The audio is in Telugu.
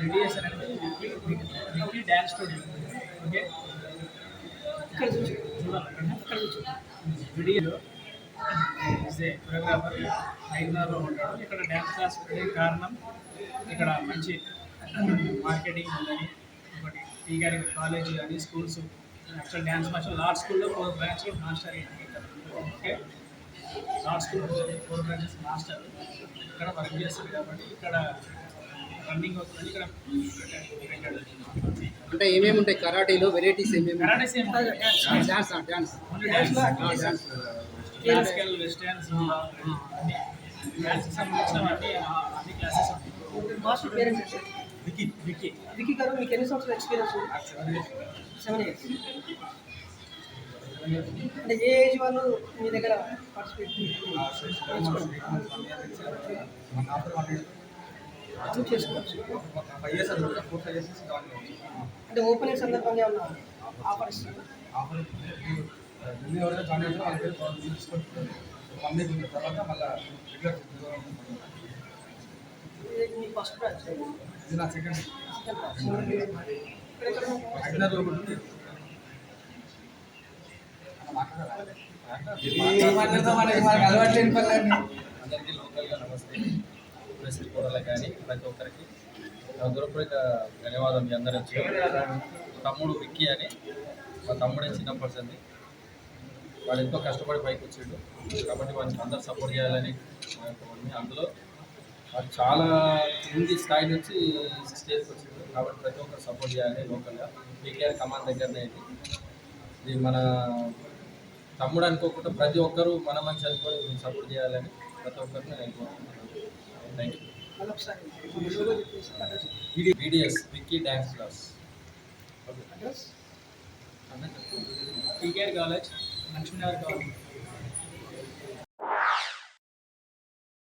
రెడియేషన్ అంటే డ్యాన్స్ స్టూడియో ఓకే ఇక్కడ చూసి కొరియోగ్రాఫర్ ఐదున్నరలో ఉంటాడు ఇక్కడ డ్యాన్స్ క్లాస్ కారణం ఇక్కడ మంచి మార్కెటింగ్ ఉందని ఒకటి టీ గారి కాలేజ్ కానీ schools actual dance master last స్కూల్లో బ్రాంచ్లో మాస్టర్ అయ్యాను స్కూల్ ఫోర్ బ్రాంచెస్ మాస్టర్ ఇక్కడ వర్క్ చేస్తారు కాబట్టి ఇక్కడ రన్నింగ్ అవుతుంది ఇక్కడ. అంటే ఏమేమి ఉంటాయి? కరాటీలో వెరైటీస్ ఏమేమి karate same dance dance classical western అన్ని. డ్యాన్స్ సంబంధించిన అన్ని అన్ని క్లాసెస్ ఉంటాయి. మాస్టర్ పేరెంట్స్ వచ్చారు వికీ వికీ వికీ గారు మీకు ఎన్ని సంవత్సరాల ఎక్స్పీరియన్స్ సెవెన్ ఇయర్స్ అంటే ఏ ఏజ్ వాళ్ళు మీ దగ్గర పార్టిసిపేట్ చేసుకోవచ్చు. అంటే ఓపెనింగ్ సందర్భంగా ఏమన్నా ఆఫర్ ఇది మీ ఫస్ట్ బ్రాంచ్ ఇది నా సెకండ్ సెకండ్ బ్రాంచ్ ఇక్కడ ఎక్కడ ఉంది? హైదరాబాద్లో ఒకటి ఉంది అందరికీ లోకల్గా నమస్తే ప్రెస్ రిపోర్టర్లకు కానీ ప్రతి ఒక్కరికి హృదయపూర్వక ధన్యవాదం మీ అందరూ వచ్చి తమ్ముడు విక్కీ అని మా తమ్ముడే చిన్నప్పటి సంది వాడు ఎంతో కష్టపడి పైకి వచ్చాడు కాబట్టి వాడికి అందరు సపోర్ట్ చేయాలని అందులో వాడు చాలా కింది స్థాయి నుంచి స్టేజ్కి వచ్చాడు కాబట్టి ప్రతి ఒక్కరు సపోర్ట్ చేయాలి లోకల్గా పీకేఆర్ కమాండ్ దగ్గరనే ఇది ఇది మన తమ్ముడు అనుకోకుండా ప్రతి ఒక్కరూ మన మంచి అనుకొని సపోర్ట్ చేయాలని ప్రతి ఒక్కరిని నేను కోరుకుంటున్నాను. Thank you BDS Vicky dance class TKR college Lakshminagar college